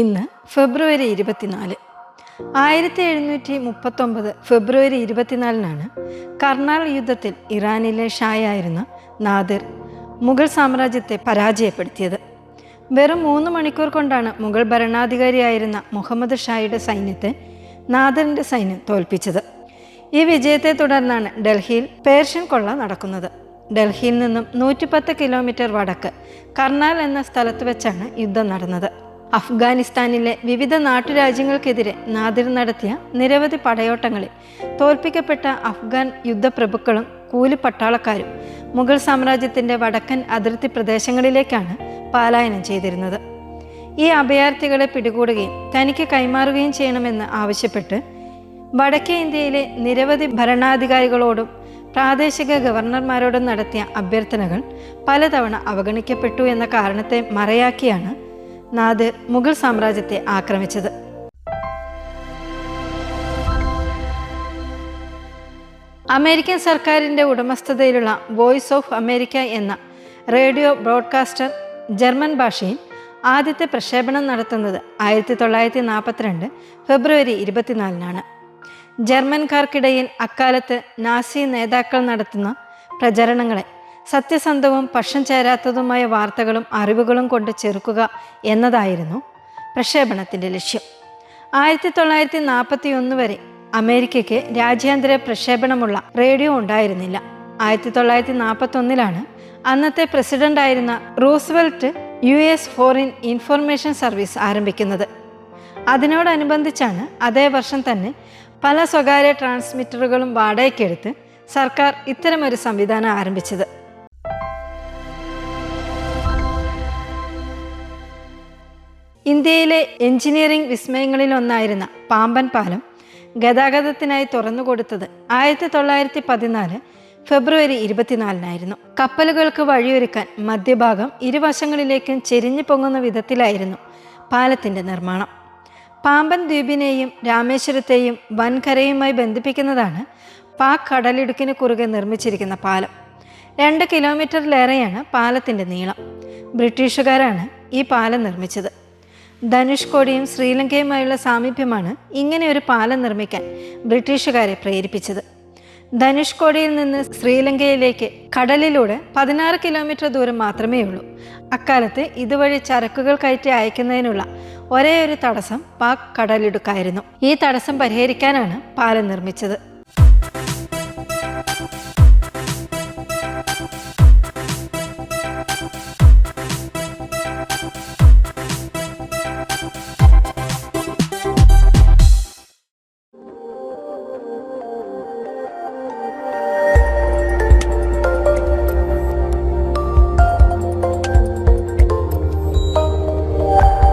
ഇന്ന് ഫെബ്രുവരി ഇരുപത്തിനാല്. ആയിരത്തി എഴുന്നൂറ്റി മുപ്പത്തൊമ്പത് ഫെബ്രുവരി ഇരുപത്തിനാലിനാണ് കർണാൽ യുദ്ധത്തിൽ ഇറാനിലെ ഷായായിരുന്ന നാദിർ മുഗൾ സാമ്രാജ്യത്തെ പരാജയപ്പെടുത്തിയത്. വെറും മൂന്ന് മണിക്കൂർ കൊണ്ടാണ് മുഗൾ ഭരണാധികാരിയായിരുന്ന മുഹമ്മദ് ഷായുടെ സൈന്യത്തെ നാദിറിന്റെ സൈന്യം തോൽപ്പിച്ചത്. ഈ വിജയത്തെ തുടർന്നാണ് ഡൽഹിയിൽ പേർഷ്യൻ കൊള്ള നടക്കുന്നത്. ഡൽഹിയിൽ നിന്നും നൂറ്റിപ്പത്ത് കിലോമീറ്റർ വടക്ക് കർണാൽ എന്ന സ്ഥലത്ത് വെച്ചാണ് യുദ്ധം നടന്നത്. അഫ്ഗാനിസ്ഥാനിലെ വിവിധ നാട്ടുരാജ്യങ്ങൾക്കെതിരെ നാദിർ നടത്തിയ നിരവധി പടയോട്ടങ്ങളിൽ തോൽപ്പിക്കപ്പെട്ട അഫ്ഗാൻ യുദ്ധപ്രഭുക്കളും കൂലിപ്പട്ടാളക്കാരും മുഗൾ സാമ്രാജ്യത്തിന്റെ വടക്കൻ അതിർത്തി പ്രദേശങ്ങളിലേക്കാണ് പലായനം ചെയ്തിരുന്നത്. ഈ അഭയാർത്ഥികളെ പിടികൂടുകയും തനിക്ക് കൈമാറുകയും ചെയ്യണമെന്ന് ആവശ്യപ്പെട്ട് വടക്കേ ഇന്ത്യയിലെ നിരവധി ഭരണാധികാരികളോടും പ്രാദേശിക ഗവർണർമാരോടും നടത്തിയ അഭ്യർത്ഥനകൾ പലതവണ അവഗണിക്കപ്പെട്ടു എന്ന കാരണത്തെ മറയാക്കിയാണ് നാദിർ മുഗൾ സാമ്രാജ്യത്തെ ആക്രമിച്ചത്. അമേരിക്കൻ സർക്കാരിന്റെ ഉടമസ്ഥതയിലുള്ള വോയിസ് ഓഫ് അമേരിക്ക എന്ന റേഡിയോ ബ്രോഡ്കാസ്റ്റർ ജർമ്മൻ ഭാഷയിൽ ആദ്യത്തെ പ്രക്ഷേപണം നടത്തുന്നത് ആയിരത്തി തൊള്ളായിരത്തി നാൽപ്പത്തിരണ്ട് ഫെബ്രുവരി ഇരുപത്തിനാലിനാണ്. ജർമ്മൻകാർക്കിടയിൽ അക്കാലത്ത് നാസി നേതാക്കൾ നടത്തുന്ന പ്രചരണങ്ങളെ സത്യസന്ധവും പക്ഷം ചേരാത്തതുമായ വാർത്തകളും അറിവുകളും കൊണ്ട് ചെറുക്കുക എന്നതായിരുന്നു പ്രക്ഷേപണത്തിന്റെ ലക്ഷ്യം. ആയിരത്തി തൊള്ളായിരത്തി നാൽപ്പത്തി ഒന്ന് വരെ അമേരിക്കയ്ക്ക് രാജ്യാന്തര പ്രക്ഷേപണമുള്ള റേഡിയോ ഉണ്ടായിരുന്നില്ല. ആയിരത്തി തൊള്ളായിരത്തി നാൽപ്പത്തി ഒന്നിലാണ് അന്നത്തെ പ്രസിഡന്റായിരുന്ന Roosevelt U S foreign information service ആരംഭിക്കുന്നത്. അതിനോടനുബന്ധിച്ചാണ് അതേ വർഷം തന്നെ പല സ്വകാര്യ ട്രാൻസ്മിറ്ററുകളും വാടകയ്ക്കെടുത്ത് സർക്കാർ ഇത്തരമൊരു സംവിധാനം ആരംഭിച്ചത്. ഇന്ത്യയിലെ എഞ്ചിനീയറിംഗ് വിസ്മയങ്ങളിലൊന്നായിരുന്ന പാമ്പൻ പാലം ഗതാഗതത്തിനായി തുറന്നുകൊടുത്തത് ആയിരത്തി തൊള്ളായിരത്തി പതിനാല് ഫെബ്രുവരി ഇരുപത്തിനാലിനായിരുന്നു. കപ്പലുകൾക്ക് വഴിയൊരുക്കാൻ മധ്യഭാഗം ഇരുവശങ്ങളിലേക്കും ചെരിഞ്ഞു പൊങ്ങുന്ന വിധത്തിലായിരുന്നു പാലത്തിന്റെ നിർമ്മാണം. പാമ്പൻ ദ്വീപിനെയും രാമേശ്വരത്തെയും വൻകരയുമായി ബന്ധിപ്പിക്കുന്നതാണ് പാക് കടലിടുക്കിന് കുറുകെ നിർമ്മിച്ചിരിക്കുന്ന പാലം. രണ്ട് കിലോമീറ്ററിലേറെയാണ് പാലത്തിന്റെ നീളം. ബ്രിട്ടീഷുകാരാണ് ഈ പാലം നിർമ്മിച്ചത്. ധനുഷ്കോടിയും ശ്രീലങ്കയുമായുള്ള സാമീപ്യമാണ് ഇങ്ങനെ ഒരു പാലം നിർമ്മിക്കാൻ ബ്രിട്ടീഷുകാരെ പ്രേരിപ്പിച്ചത്. ധനുഷ്കോടിയിൽ നിന്ന് ശ്രീലങ്കയിലേക്ക് കടലിലൂടെ പതിനാറ് കിലോമീറ്റർ ദൂരം മാത്രമേ ഉള്ളൂ. അക്കാലത്ത് ഇതുവഴി ചരക്കുകൾ കയറ്റി അയക്കുന്നതിനുള്ള ഒരേ ഒരു തടസ്സം പാക് കടലിടുക്കായിരുന്നു. ഈ തടസ്സം പരിഹരിക്കാനാണ് പാലം നിർമ്മിച്ചത്.